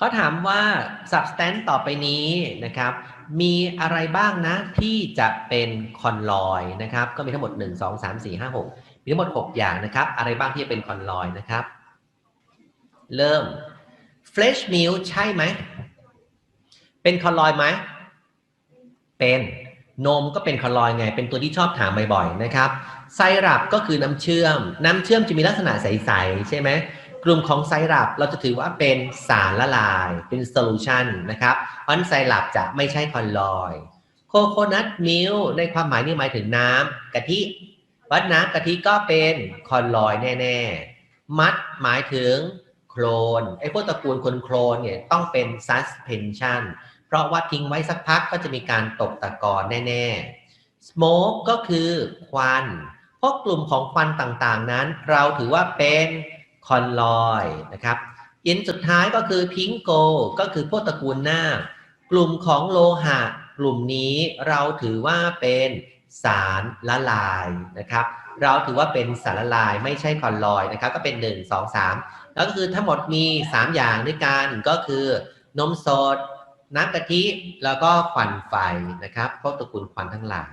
เขาถามว่า substance ต่อไปนี้นะครับ มีอะไรบ้างนะที่จะเป็นคอนลอยนะครับ ก็มีทั้งหมด 1 2 3 4 5 6 มีทั้งหมด 6 อย่างนะครับ อะไรบ้างที่จะเป็นคอนลอยนะครับ เริ่ม fresh milk ใช่ไหม เป็นคอนลอยไหม เป็นนมก็เป็นคอนลอยไง เป็นตัวที่ชอบถามบ่อยๆนะครับ ไซรัปก็คือน้ำเชื่อม น้ำเชื่อมจะมีลักษณะใสๆใช่ไหม กลุ่มของไซรัปเราจะถือว่าเป็นสารละลายเป็นโซลูชันนะครับเพราะนั้นไซรัปจะไม่ใช่คอนลอยโคโคนัทมิลในความหมายนี่หมายถึงน้ำกะทิวัดน้ำกะทิก็เป็นคอนลอยแน่ ๆ มัดหมายถึงโคลนไอ้พวกตระกูลคนโคลนเนี่ยต้องเป็น suspension เพราะว่าทิ้งไว้สักพักก็จะมีการตกตะกอนแน่ ๆ smoke ก็คือควันพราะกลุ่มของควันต่างๆนั้น เราถือว่าเป็น คอนลอยนะครับอินสุดท้ายก็คือพิงโกก็คือพวกตระกูลหน้ากลุ่มของโลหะ กลุ่มนี้เราถือว่าเป็นสารละลายนะครับ เราถือว่าเป็นสารละลายไม่ใช่คอนลอยนะครับ ก็เป็น 1 2 3 แล้วก็คือทั้งหมดมี 3 อย่างด้วยกันก็คือนมสดน้ำกะทิแล้วก็ควันไฟนะครับพวกตระกูลควันทั้งหลาย